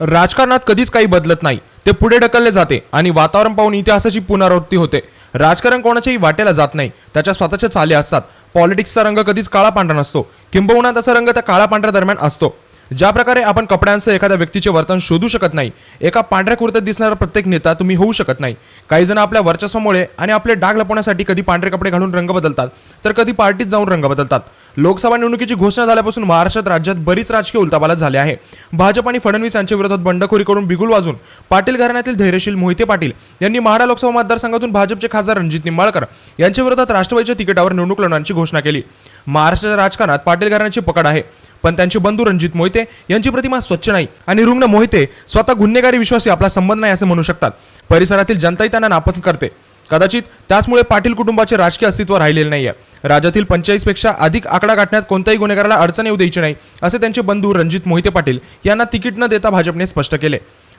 राजकारणात कधीच काही बदलत नाही. ते पुढे ढकलले जाते आणि वातावरण पाहून इतिहासाची पुनरावृत्ती होते. राजकारण कोणाच्याही वाटेला जात नाही त्याच्या स्वतःच्या चाले असतात. पॉलिटिक्सचा रंग कधीच काळा पांढरा नसतो. किंबहुना त्याचा रंग त्या काळा पांढऱ्या दरम्यान असतो. ज्या प्रकारे आपण कपड्यांसह एखाद्या व्यक्तीचे वर्तन शोधू शकत नाही एका पांढऱ्या कुर्त्यात दिसणारा प्रत्येक नेता तुम्ही होऊ शकत नाही. काही जण आपल्या वर्चस्वामुळे आणि आपले डाग लपवण्यासाठी कधी पांढरे कपडे घालून रंग बदलतात तर कधी पार्टीत जाऊन रंग बदलतात. लोकसभा निवडणुकीची घोषणा झाल्यापासून महाराष्ट्रात राज्यात बरीच राजकीय उलथापालथ झाले आहे. भाजप आणि फडणवीस यांच्या विरोधात बंडखोरी करून बिगुल वाजून पाटील घराण्यातील धैर्यशील मोहिते पाटील यांनी महाडा लोकसभा मतदारसंघातून भाजपचे खासदार रणजित निंबाळकर यांच्या विरोधात राष्ट्रवादीच्या तिकिटावर निवडणूक लढवण्याची घोषणा केली. महाराष्ट्राच्या राजकारणात पाटील घराण्याची पकड आहे. पण त्यांचे बंधू रणजित मोहिते यांची प्रतिमा स्वच्छ नाही आणि रुग्ण मोहिते स्वतः गुन्हेगारी विश्वासी आपला संबंध नाही असे म्हणू शकतात. परिसरातील जनताही त्यांना नापसंत करते. कदाचित त्याचमुळे पाटील कुटुंबाचे राजकीय अस्तित्व राहिलेले नाही आहे राज्यातील पंचेचाळीसपेक्षा अधिक आकडा गाठण्यात कोणत्याही गुन्हेगाराला अडचण येऊ द्यायची नाही असे त्यांचे बंधू रणजित मोहिते पाटील यांना तिकीट न देता भाजपने स्पष्ट केले.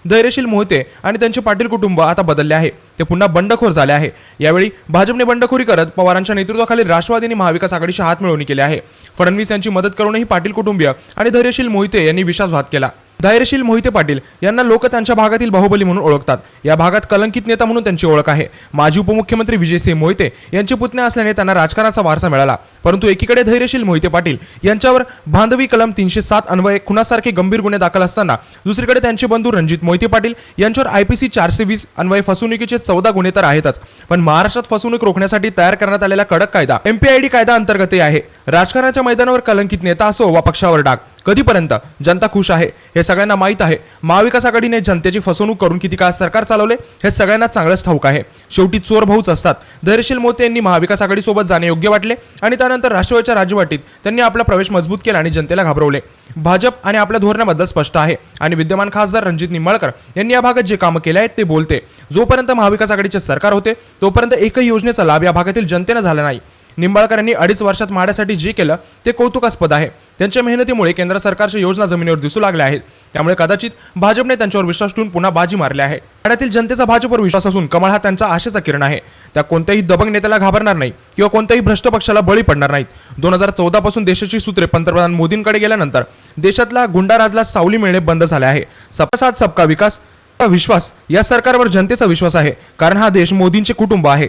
धैर्यशील मोहिते आणि त्यांचे पाटील कुटुंब आता बदलले आहे. ते पुन्हा बंडखोर झाले आहे. यावेळी भाजपने बंडखोरी करत पवारांच्या नेतृत्वाखाली राष्ट्रवादीने महाविकास आघाडीशी हात मिळवणी केली आहे. फडणवीस यांची मदत करूनही पाटील कुटुंबीय आणि धैर्यशील मोहिते यांनी विश्वासघात केला. धैर्यशील मोहिते पाटील यांना लोक त्यांच्या भागातील बाहुबली म्हणून ओळखतात. या भागात कलंकित नेता म्हणून त्यांची ओळख आहे. माजी उपमुख्यमंत्री विजयसिंह मोहिते यांचे पुतणे असल्याने त्यांना राजकारणाचा वारसा मिळाला. परंतु एकीकडे धैर्यशील मोहिते पाटील यांच्यावर बांधवी कलम तीनशे सात अन्वये खुनासारखे गंभीर गुन्हे दाखल असताना दुसरीकडे त्यांचे बंधू रणजित मोहिते पाटील यांच्यावर आयपीसी चारशे वीस अन्वये फसवणुकीचे चौदा गुन्हे तर आहेतच. पण महाराष्ट्रात फसवणूक रोखण्यासाठी तयार करण्यात आलेला कडक कायदा एमपीआयडी कायदा अंतर्गतही आहे. राजकारणाच्या मैदानावर कलंकित नेता असो वा पक्षावर डाग कधीपर्यंत? जनता खुश आहे. हे सगळ्यांना माहीत आहे. महाविकास आघाडीने जनतेची फसवणूक करून किती काळ सरकार चालवले हे सगळ्यांना चांगलंच ठाऊक आहे. शेवटी चोर भाऊच असतात. धैर्यशील मोते यांनी महाविकास आघाडीसोबत जाणे योग्य वाटले आणि त्यानंतर राष्ट्रवादीच्या राजवाटीत त्यांनी आपला प्रवेश मजबूत केला आणि जनतेला घाबरवले. भाजप आणि आपल्या धोरणाबद्दल स्पष्ट आहे. आणि विद्यमान खासदार रणजित निंबाळकर यांनी या भागात जे कामं केले आहेत ते बोलते. जोपर्यंत महाविकास आघाडीचे सरकार होते तोपर्यंत एकही योजनेचा लाभ या भागातील जनतेनं झाला नाही. निंबाळकर यांनी अडीच वर्षात माड्यासाठी जे केलं ते कौतुकास्पद आहे. त्यांच्या मेहनतीमुळे केंद्र सरकारच्या योजना जमिनीवर दिसू लागल्या आहेत. त्यामुळे कदाचित भाजपने त्यांच्यावर विश्वास ठेवून पुन्हा बाजी मारली आहे. माड्यातील जनतेचा भाजपवर विश्वास असून कमळ हा त्यांचा आशेचा किरण आहे. त्या कोणत्याही दबंग नेत्याला घाबरणार नाही किंवा कोणत्याही भ्रष्ट पक्षाला बळी पडणार नाहीत. दोन हजार चौदा पासून देशाची सूत्रे पंतप्रधान मोदींकडे गेल्यानंतर देशातला गुंडाराजला सावली मिळणे बंद झाले आहे. सबका साथ सबका विकास विश्वास या सरकारवर जनतेचा विश्वास आहे. कारण हा देश मोदींचे कुटुंब आहे.